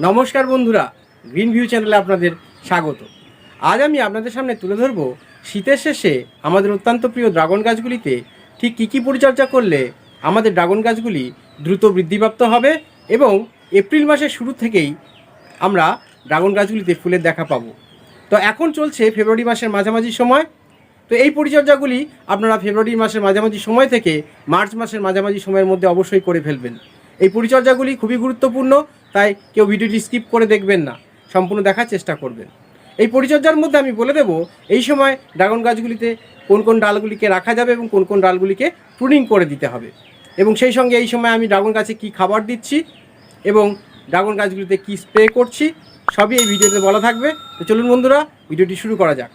নমস্কার বন্ধুরা green view চ্যানেলে আপনাদের স্বাগত। আজ আমি আপনাদের সামনে তুলে ধরব শীতের শেষে আমাদের অত্যন্ত প্রিয় ড্রাগন গাছগুলিতে ঠিক কী কী পরিচর্যা করলে আমাদের ড্রাগন গাছগুলি দ্রুত বৃদ্ধিপ্রাপ্ত হবে এবং এপ্রিল মাসের শুরু থেকেই আমরা ড্রাগন গাছগুলিতে ফুলের দেখা পাবো। তো এখন চলছে ফেব্রুয়ারি মাসের মাঝামাঝি সময়। তো এই পরিচর্যাগুলি আপনারা ফেব্রুয়ারি মাসের মাঝামাঝি সময় থেকে মার্চ মাসের মাঝামাঝি সময়ের মধ্যে অবশ্যই করে ফেলবেন। এই পরিচর্যাগুলি খুবই গুরুত্বপূর্ণ। তাই কেউ ভিডিওটি স্কিপ করে দেখবেন না, সম্পূর্ণ দেখার চেষ্টা করবেন। এই পরিচর্যার মধ্যে আমি বলে দেব, এই সময় ড্রাগন গাছগুলিতে কোন কোন ডালগুলিকে রাখা যাবে এবং কোন কোন ডালগুলিকে প্রুনিং করে দিতে হবে। এবং সেই সঙ্গে এই সময় আমি ড্রাগন গাছে কি খাবার দিচ্ছি এবং ড্রাগন গাছগুলিতে কি স্প্রে করছি, সবই এই ভিডিওতে বলা থাকবে। তো চলুন বন্ধুরা, ভিডিওটি শুরু করা যাক।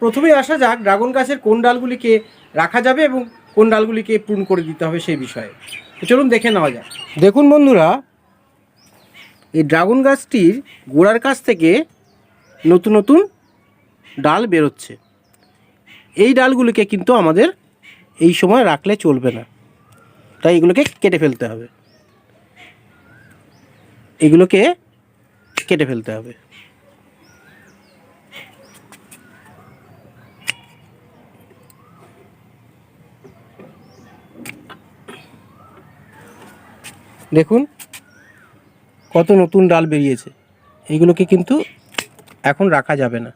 প্রথমেই আসা যাক ড্রাগন গাছের কোন ডালগুলিকে রাখা যাবে এবং কোন ডালগুলিকে প্রুন করে দিতে হবে সেই বিষয়ে। চলুন দেখে নেওয়া যাক। দেখুন বন্ধুরা, এই ড্রাগন গাছটির গোড়ার কাছ থেকে নতুন নতুন ডাল বেরোচ্ছে। এই ডালগুলিকে কিন্তু আমাদের এই সময় রাখলে চলবে না। তাই এগুলোকে কেটে ফেলতে হবে। এগুলোকে কেটে ফেলতে হবে। দেখুন, কত নতুন ডাল বেরিয়েছে। এইগুলোকে কিন্তু এখন রাখা যাবে না।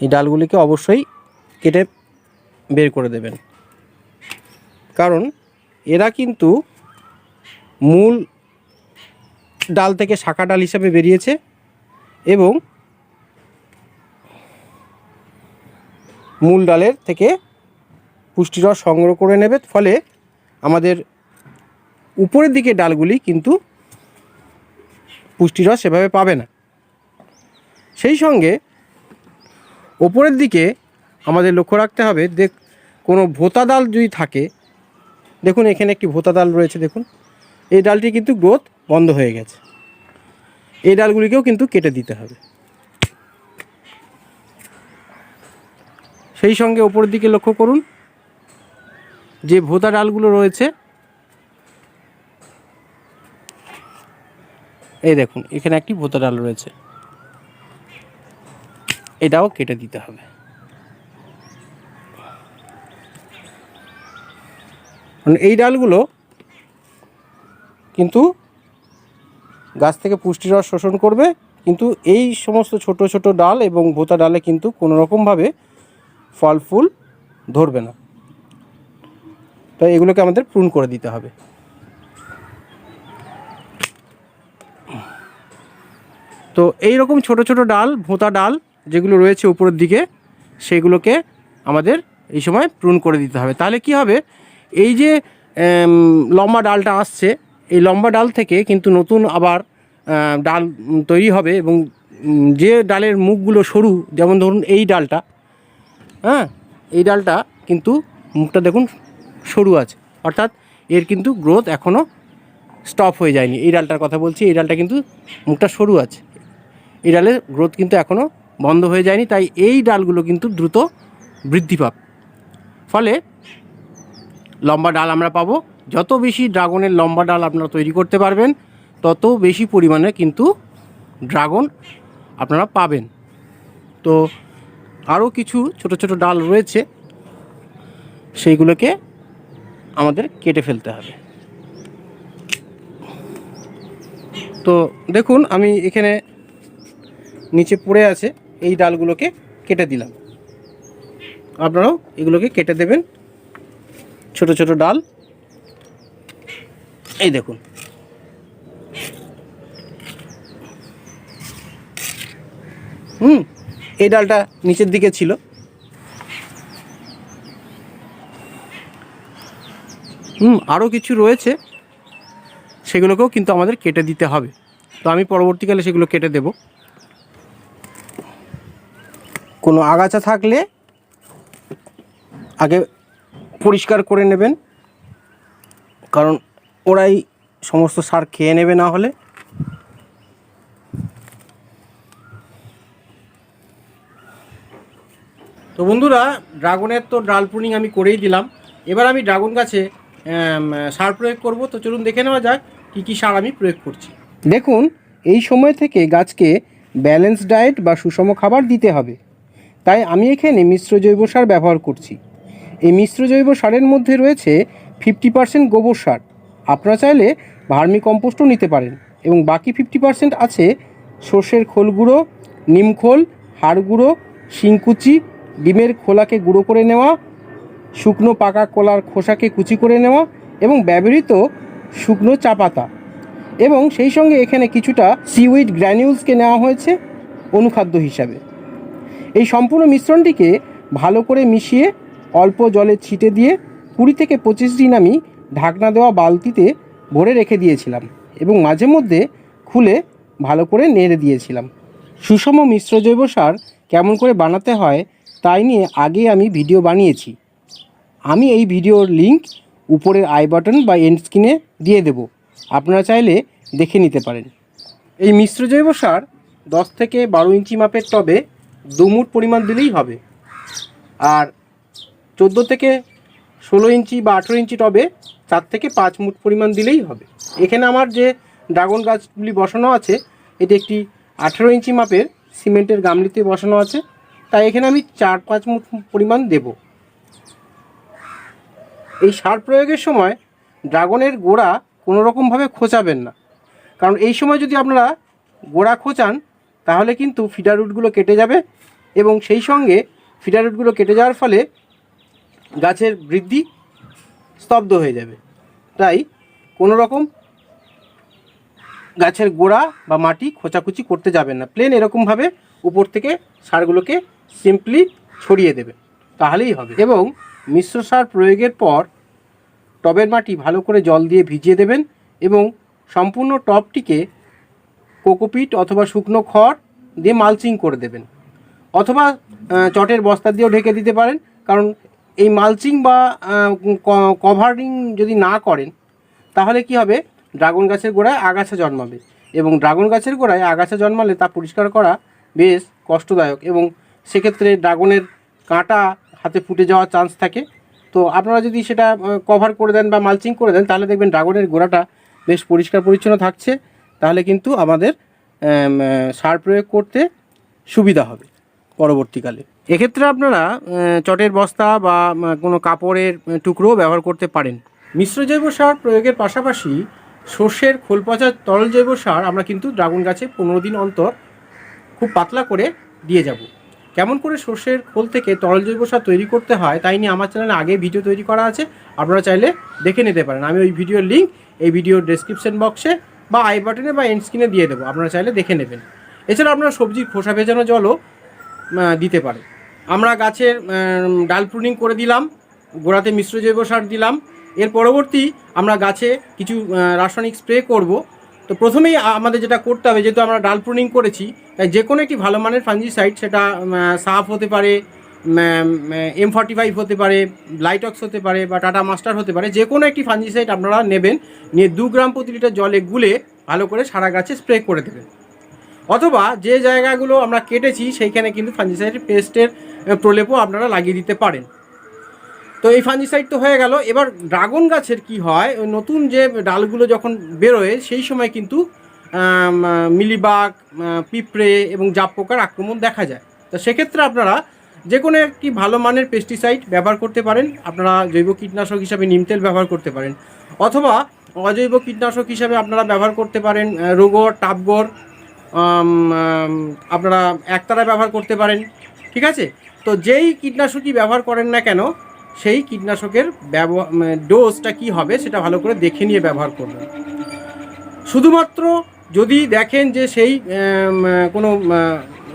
এই ডালগুলিকে অবশ্যই কেটে বের করে দেবেন। কারণ এরা কিন্তু মূল ডাল থেকে শাখা ডাল হিসাবে বেরিয়েছে এবং মূল ডালের থেকে পুষ্টিরস সংগ্রহ করে নেবে। ফলে আমাদের উপরের দিকে ডালগুলি কিন্তু পুষ্টিরস সেভাবে পাবে না। সেই সঙ্গে ওপরের দিকে আমাদের লক্ষ্য রাখতে হবে, দেখ, কোনো ভোতা ডাল যদি থাকে, দেখুন এখানে একটি ভোতা ডাল রয়েছে, দেখুন। এই ডালটি কিন্তু গ্রোথ বন্ধ হয়ে গেছে। এই ডালগুলিকেও কিন্তু কেটে দিতে হবে। সেই সঙ্গে ওপরের দিকে লক্ষ্য করুন। যে ভোতা ডালগুলো রয়েছে, এই দেখুন, এখানে একটি ভোতা ডাল রয়েছে। এটাও কেটে দিতে হবে। কারণ এই ডালগুলো কিন্তু গাছ থেকে পুষ্টিরস শোষণ করবে, কিন্তু এই সমস্ত ছোট ছোট ডাল এবং ভোতা ডালে কিন্তু কোনো রকমভাবে ফল ফুল ধরবে না। তাই এগুলোকে আমাদের প্রুন করে দিতে হবে। তো এই রকম ছোট ছোট ডাল, ভোঁতা ডাল যেগুলো রয়েছে উপরের দিকে, সেগুলোকে আমাদের এই সময় প্রুন করে দিতে হবে। তাহলে কি হবে? এই যে লম্বা ডালটা আসছে, এই লম্বা ডাল থেকে কিন্তু নতুন আবার ডাল তৈরি হবে এবং যে ডালের মুখগুলো সরু, যেমন ধরুন এই ডালটা হ্যাঁ এই ডালটা কিন্তু মুখটা দেখুন সরু আছে। অর্থাৎ এর কিন্তু গ্রোথ এখনও স্টপ হয়ে যায়নি। এই ডালটার কথা বলছি, এই ডালটা কিন্তু মুখটা সরু আছে। এই ডালের গ্রোথ কিন্তু এখনও বন্ধ হয়ে যায়নি, তাই এই ডালগুলো কিন্তু দ্রুত বৃদ্ধি পাবে। ফলে লম্বা ডাল আমরা পাবো। যত বেশি ড্রাগনের লম্বা ডাল আপনারা তৈরি করতে পারবেন, তত বেশি পরিমাণে কিন্তু ড্রাগন আপনারা পাবেন। তো আরও কিছু ছোট ছোট ডাল রয়েছে, সেইগুলোকে আমাদের কেটে ফেলতে হবে। তো দেখুন, আমি এখানে নিচে পড়ে আছে, এই ডালগুলোকে কেটে দিলাম। আপনারাও এগুলোকে কেটে দেবেন, ছোট ছোট ডাল। এই দেখুন। হুম এই ডালটা নিচের দিকে ছিল। হুম আরও কিছু রয়েছে। সেগুলোকেও কিন্তু আমাদের কেটে দিতে হবে। তো আমি পরবর্তীকালে সেগুলো কেটে দেব। কোনো আগাছা থাকলে আগে পরিষ্কার করে নেবেন। কারণ ওরাই সমস্ত সার খেয়ে নেবে না হলে। তো বন্ধুরা, ড্রাগনের তো ডাল প্রুনিং আমি করেই দিলাম। এবার আমি ড্রাগন গাছে সার প্রয়োগ করব। তো চলুন দেখে নেওয়া যাক কী কী সার আমি প্রয়োগ করছি। দেখুন, এই সময় থেকে গাছকে ব্যালেন্স ডায়েট বা সুষম খাবার দিতে হবে। তাই আমি এখানে মিশ্র জৈব সার ব্যবহার করছি। এই মিশ্র জৈব সারের মধ্যে রয়েছে ফিফটি পার্সেন্ট গোবর সার। আপনারা চাইলে ভার্মি কম্পোস্টও নিতে পারেন এবং বাকি ফিফটি পার্সেন্ট আছে সর্ষের খোল গুঁড়ো, নিম খোল, হাড় গুঁড়ো, শিংকুচি ডিমের খোলাকে গুঁড়ো করে নেওয়া, শুকনো পাকা কলার খোসাকে কুচি করে নেওয়া এবং ব্যবহৃত শুকনো চা পাতা। এবং সেই সঙ্গে এখানে কিছুটা সিউইড গ্র্যানিউলসকে নেওয়া হয়েছে অনুখাদ্য হিসাবে। এই সম্পূর্ণ মিশ্রণটিকে ভালো করে মিশিয়ে অল্প জলে ছিটে দিয়ে কুড়ি থেকে পঁচিশ দিন আমি ঢাকনা দেওয়া বালতিতে ভরে রেখে দিয়েছিলাম এবং মাঝে মধ্যে খুলে ভালো করে নেড়ে দিয়েছিলাম। সুষম মিশ্র জৈব সার কেমন করে বানাতে হয় তাই নিয়ে আগে আমি ভিডিও বানিয়েছি। আমি এই ভিডিওর লিংক উপরের আই বাটন বা এন্ড স্ক্রিনে দিয়ে দেব। আপনারা চাইলে দেখে নিতে পারেন। এই মিশ্র জৈব সার দশ থেকে বারো ইঞ্চি মাপের টবে দুমুট পরিমাণ দিলেই হবে। আর চোদ্দ থেকে ষোলো ইঞ্চি বা আঠেরো ইঞ্চি টবে চার থেকে পাঁচ মুট পরিমাণ দিলেই হবে। এখানে আমার যে ড্রাগন গাছগুলি বসানো আছে, এটি একটি আঠেরো ইঞ্চি মাপের সিমেন্টের গামলিতে বসানো আছে। তাই এখানে আমি চার পাঁচ মুট পরিমাণ দেব। এই সার প্রয়োগের সময় ড্রাগনের গোড়া কোনো রকমভাবে খোঁচাবেন না। কারণ এই সময় যদি আপনারা গোড়া খোঁচান, তাহলে কিন্তু ফিডার রুটগুলো কেটে যাবে এবং সেই সঙ্গে ফিডার রুটগুলো কেটে যাওয়ার ফলে গাছের বৃদ্ধি স্তব্ধ হয়ে যাবে। তাই কোনো রকম গাছের গোড়া বা মাটি খোঁচাখুচি করতে যাবেন না। প্লেন এরকমভাবে উপর থেকে সারগুলোকে সিম্পলি ছড়িয়ে দেবে। তাহলেই হবে। এবং মিশ্র সার প্রয়োগের পর টবের মাটি ভালো করে জল দিয়ে ভিজিয়ে দেবেন এবং সম্পূর্ণ টবটিকে কোকোপিট অথবা শুকনো খড় দিয়ে মালচিং করে দেবেন। অথবা চটের বস্তা দিয়েও ঢেকে দিতে পারেন। কারণ এই মালচিং বা কভারিং যদি না করেন, তাহলে কি হবে? ড্রাগন গাছের গোড়ায় আগাছা জন্মাবে। এবং ড্রাগন গাছের গোড়ায় আগাছা জন্মালে তা পরিষ্কার করা বেশ কষ্টদায়ক এবং সেক্ষেত্রে ড্রাগনের কাঁটা হাতে ফুটে যাওয়ার চান্স থাকে। তো আপনারা যদি সেটা কভার করে দেন বা মালচিং করে দেন, তাহলে দেখবেন ড্রাগনের গোড়াটা বেশ পরিষ্কার পরিচ্ছন্ন থাকছে। তাহলে কিন্তু আমাদের সার প্রয়োগ করতে সুবিধা হবে পরবর্তীকালে। এক্ষেত্রে আপনারা চটের বস্তা বা কোনো কাপড়ের টুকরোও ব্যবহার করতে পারেন। মিশ্র জৈব সার প্রয়োগের পাশাপাশি সর্ষের খোল পচা তরল জৈব সার আমরা কিন্তু ড্রাগন গাছে পনেরো দিন অন্তর খুব পাতলা করে দিয়ে যাব। কেমন করে সর্ষের খোল থেকে তরল জৈব সার তৈরি করতে হয় তাই নিয়ে আমার চ্যানেলে আগে ভিডিও তৈরি করা আছে। আপনারা চাইলে দেখে নিতে পারেন। আমি ওই ভিডিওর লিঙ্ক এই ভিডিওর ডেসক্রিপশন বক্সে বা আই বাটনে বা এন্ড স্ক্রিনে দিয়ে দেবো। আপনারা চাইলে দেখে নেবেন। এছাড়া আপনারা সবজির খোসা ভেজানো জলও দিতে পারে আমরা গাছের ডাল প্রুনিং করে দিলাম, গোড়াতে মিশ্র জৈব সার দিলাম। এর পরবর্তী আমরা গাছে কিছু রাসায়নিক স্প্রে করব। তো প্রথমেই আমাদের যেটা করতে হবে, যেহেতু আমরা ডাল প্রুনিং করেছি, তাই যে কোনো একটি ভালো মানের ফাঞ্জিসাইড সেটা সাফ হতে পারে এম ফর্টি ফাইভ হতে পারে লাইটক্স হতে পারে বা টাটা মাস্টার হতে পারে, যে কোনো একটি ফাঞ্জিসাইড আপনারা নেবেন, নিয়ে দু গ্রাম প্রতি লিটার জলে গুলে ভালো করে সারা গাছে স্প্রে করে দেবেন। অথবা যে জায়গাগুলো আমরা কেটেছি, সেইখানে কিন্তু ফাঞ্জিসাইড পেস্টের প্রলেপও আপনারা লাগিয়ে দিতে পারেন। তো এই ফাঞ্জিসাইড তো হয়ে গেল। এবার ড্রাগন গাছের কি হয়? ওই নতুন যে ডালগুলো যখন বেরোয়, সেই সময় কিন্তু মিলিবাগ পিঁপড়ে এবং জাপ পোকার আক্রমণ দেখা যায়। তো সেক্ষেত্রে আপনারা যে কোনো একটি ভালো মানের পেস্টিসাইড ব্যবহার করতে পারেন। আপনারা জৈব কীটনাশক হিসাবে নিম তেল ব্যবহার করতে পারেন। অথবা অজৈব কীটনাশক হিসাবে আপনারা ব্যবহার করতে পারেন রোগর টাপগর আপনারা একতারা ব্যবহার করতে পারেন। ঠিক আছে? তো যেই কীটনাশকই ব্যবহার করেন না কেন সেই কীটনাশকের ব্যবহার ডোজটা কি হবে সেটা ভালো করে দেখে নিয়ে ব্যবহার করবেন। শুধুমাত্র যদি দেখেন যে সেই কোনো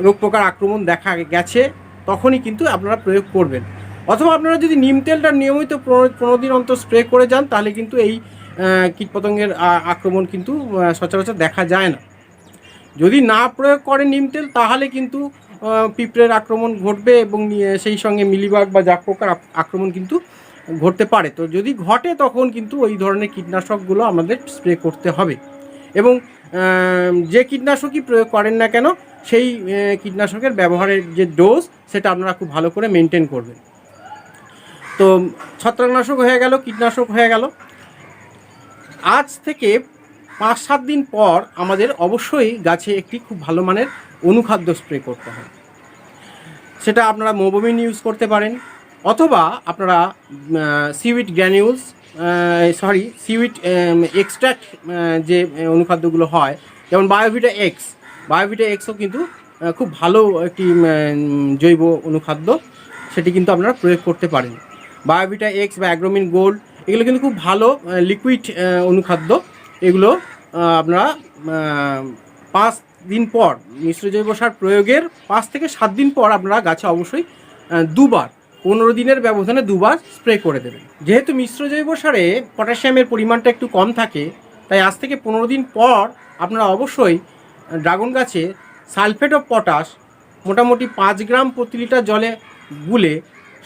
রোগ পোকার আক্রমণ দেখা গেছে, তখনই কিন্তু আপনারা প্রয়োগ করবেন। অথবা আপনারা যদি নিম তেলটা নিয়মিত পনেরো দিন অন্তর স্প্রে করে যান, তাহলে কিন্তু এই কীটপতঙ্গের আক্রমণ কিন্তু সচরাচর দেখা যায় না। যদি না প্রয়োগ করে নিম তেল, তাহলে কিন্তু পিঁপড়ের আক্রমণ ঘটবে এবং সেই সঙ্গে মিলিবাগ বা জাক পোকার আক্রমণ কিন্তু ঘটতে পারে। তো যদি ঘটে, তখন কিন্তু ওই ধরনের কীটনাশকগুলো আমাদের স্প্রে করতে হবে। এবং যে কীটনাশকই প্রয়োগ করেন না কেন, সেই কীটনাশকের ব্যবহারের যে ডোজ, সেটা আপনারা খুব ভালো করে মেনটেন করবেন। তো ছত্রাকনাশক হয়ে গেল, কীটনাশক হয়ে গেল। আজ থেকে পাঁচ সাত দিন পর আমাদের অবশ্যই গাছে একটি খুব ভালো মানের অনুখাদ্য স্প্রে করতে হয়। সেটা আপনারা মোবোমিন ইউজ করতে পারেন, অথবা আপনারা seaweed granules sorry seaweed extract যে অনুখাদ্যগুলো হয়, যেমন বায়োভিটা এক্স বায়োভিটা এক্সও কিন্তু খুব ভালো একটি জৈব অনুখাদ্য, সেটি কিন্তু আপনারা প্রয়োগ করতে পারেন। বায়োভিটা এক্স বা অ্যাগ্রোমিন গোল্ড এগুলো কিন্তু খুব ভালো লিকুইড অনুখাদ্য। এগুলো আপনারা পাঁচ দিন পর মিশ্র জৈব সার প্রয়োগের পাঁচ থেকে সাত দিন পর আপনারা গাছে অবশ্যই দুবার, পনেরো দিনের ব্যবধানে দুবার স্প্রে করে দেবেন। যেহেতু মিশ্র জৈব সারে পটাশিয়ামের পরিমাণটা একটু কম থাকে, তাই আজ থেকে পনেরো দিন পর আপনারা অবশ্যই ড্রাগন গাছে সালফেট অফ পটাশ মোটামুটি পাঁচ গ্রাম প্রতি লিটার জলে গুলে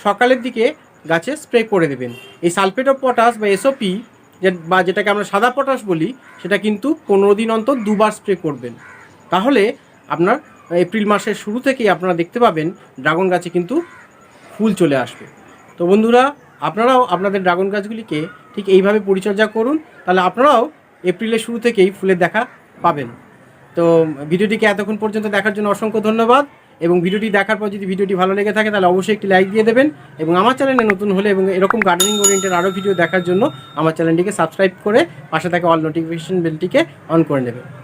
সকালের দিকে গাছে স্প্রে করে দেবেন। এই সালফেট অফ পটাশ বা এসওপি বা যেটাকে আমরা সাদা পটাশ বলি, সেটা কিন্তু পনেরো দিন অন্তর দুবার স্প্রে করবেন। তাহলে আপনার এপ্রিল মাসের শুরু থেকেই আপনারা দেখতে পাবেন ড্রাগন গাছে কিন্তু ফুল চলে আসবে। তো বন্ধুরা, আপনারাও আপনাদের ড্রাগন গাছগুলিকে ঠিক এইভাবে পরিচর্যা করুন, তাহলে আপনারাও এপ্রিলের শুরু থেকেই ফুলের দেখা পাবেন। তো ভিডিওটিকে এতক্ষণ পর্যন্ত দেখার জন্য অসংখ্য ধন্যবাদ। এবং ভিডিওটি দেখার পর যদি ভিডিওটি ভালো লেগে থাকে, তাহলে অবশ্যই একটি লাইক দিয়ে দেবেন এবং আমার চ্যানেলে নতুন হলে এবং এরকম গার্ডেনিং ওরিয়েন্টেড আরও ভিডিও দেখার জন্য আমার চ্যানেলটিকে সাবস্ক্রাইব করে পাশে থাকা অল নোটিফিকেশন বেলটিকে অন করে নেবেন।